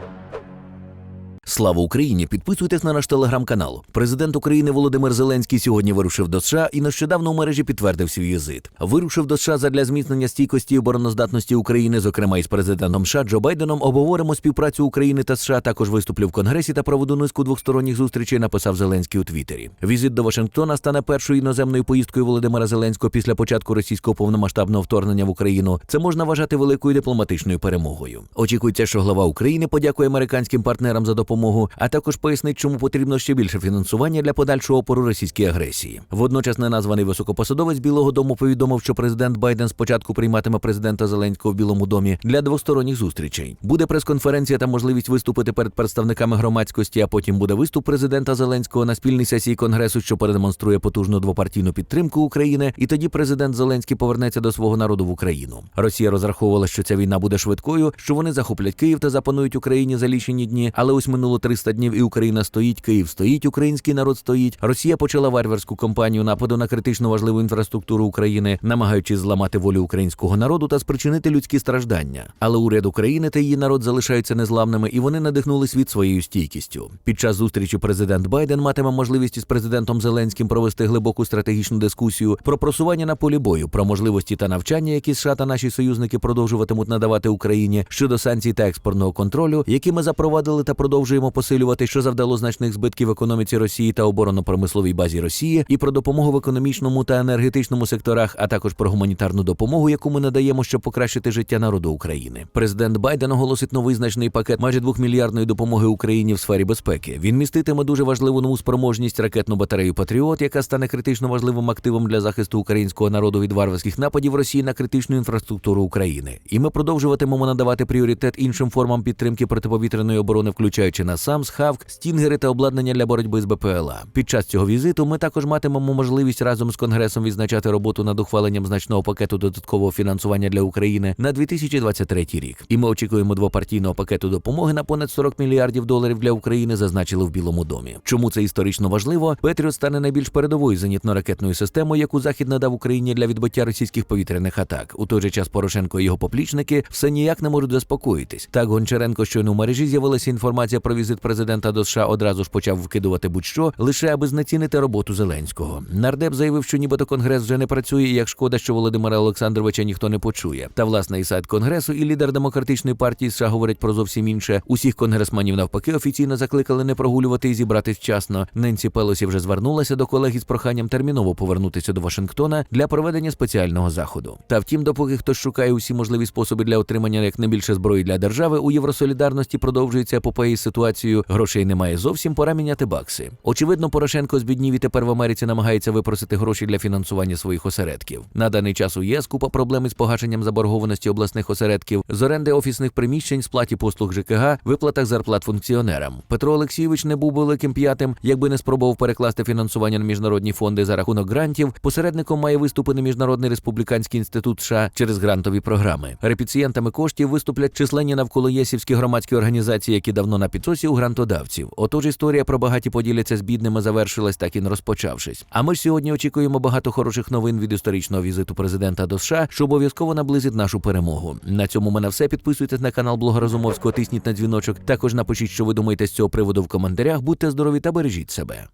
Bye. Слава Україні! Підписуйтесь на наш телеграм-канал. Президент України Володимир Зеленський сьогодні вирушив до США і нещодавно у мережі підтвердив свій візит. Вирушив до США задля зміцнення стійкості і обороноздатності України, зокрема із президентом США Джо Байденом. Обговоримо співпрацю України та США. Також виступлю в Конгресі та проведу низку двосторонніх зустрічей. Написав Зеленський у Твіттері. Візит до Вашингтона стане першою іноземною поїздкою Володимира Зеленського після початку російського повномасштабного вторгнення в Україну. Це можна вважати великою дипломатичною перемогою. Очікується, що глава України подякує американським партнерам за допомогу, а також пояснить, чому потрібно ще більше фінансування для подальшого опору російській агресії. Водночас неназваний високопосадовець Білого Дому повідомив, що президент Байден спочатку прийматиме президента Зеленського в Білому домі для двосторонніх зустрічей. Буде прес-конференція та можливість виступити перед представниками громадськості, а потім буде виступ президента Зеленського на спільній сесії конгресу, що продемонструє потужну двопартійну підтримку України. І тоді президент Зеленський повернеться до свого народу в Україну. Росія розраховувала, що ця війна буде швидкою, що вони захоплять Київ та запанують Україні за лічені дні. Але ось минуло 300 днів, і Україна стоїть, Київ стоїть, український народ стоїть. Росія почала варварську кампанію нападу на критично важливу інфраструктуру України, намагаючись зламати волю українського народу та спричинити людські страждання. Але уряд України та її народ залишаються незламними, і вони надихнули світ своєю стійкістю. Під час зустрічі президент Байден матиме можливість із президентом Зеленським провести глибоку стратегічну дискусію про просування на полі бою, про можливості та навчання, які США та наші союзники продовжуватимуть надавати Україні щодо санкцій та експортного контролю, які ми запровадили та продовжуємо посилювати, що завдало значних збитків економіці Росії та оборонно-промисловій базі Росії, і про допомогу в економічному та енергетичному секторах, а також про гуманітарну допомогу, яку ми надаємо, щоб покращити життя народу України. Президент Байден оголосить новий значний пакет майже двохмільярдної допомоги Україні в сфері безпеки. Він міститиме дуже важливу нову спроможність ракетну батарею Патріот, яка стане критично важливим активом для захисту українського народу від варварських нападів Росії на критичну інфраструктуру України. І ми продовжуватимемо надавати пріоритет іншим формам підтримки протиповітряної оборони, включаючи НАСАМС, ХАВК, стінгери та обладнання для боротьби з БПЛА. Під час цього візиту ми також матимемо можливість разом з конгресом відзначати роботу над ухваленням значного пакету додаткового фінансування для України на 2023 рік. І ми очікуємо двопартійного пакету допомоги на понад 40 мільярдів доларів для України, зазначили в Білому домі. Чому це історично важливо? Петріот стане найбільш передовою зенітно-ракетною системою, яку Захід надав Україні для відбиття російських повітряних атак. У той же час Порошенко і його поплічники все ніяк не можуть заспокоїтись. Так Гончаренко щойно в мережі з'явилася інформація про візит президента до США. Одразу ж почав вкидувати будь-що лише аби знецінити роботу Зеленського. Нардеп заявив, що нібито конгрес вже не працює, і як шкода, що Володимира Олександровича ніхто не почує. Та власне і сайт конгресу, і лідер демократичної партії США говорять про зовсім інше. Усіх конгресменів навпаки офіційно закликали не прогулювати і зібратись вчасно. Ненсі Пелосі вже звернулася до колег із проханням терміново повернутися до Вашингтона для проведення спеціального заходу. Та втім, допоки хтось шукає усі можливі способи для отримання як не більше зброї для держави, у Євросолідарності продовжується епопея з ситуацією. Грошей немає зовсім, пора міняти бакси. Очевидно, Порошенко збіднів і тепер в Америці намагається випросити гроші для фінансування своїх осередків. На даний час у ЄС купа проблем із погашенням заборгованості обласних осередків, з оренди офісних приміщень, сплаті послуг ЖКГ, виплатах зарплат функціонерам. Петро Олексійович не був великим п'ятим, якби не спробував перекласти фінансування на міжнародні фонди за рахунок грантів. Посередником має виступити Міжнародний республіканський інститут США через грантові програми. Репіцієнтами коштів виступлять численні навколо єсівські громадські організації, які давно на підсосі у грантодавців. Отож, історія про багаті поділяться з бідними завершилась, так і не розпочавшись. А ми ж сьогодні очікуємо багато хороших новин від історичного візиту президента до США, що обов'язково наблизить нашу перемогу. На цьому мене все. Підписуйтесь на канал Блога Розумовського, тисніть на дзвіночок. Також напишіть, що ви думаєте з цього приводу в коментарях. Будьте здорові та бережіть себе.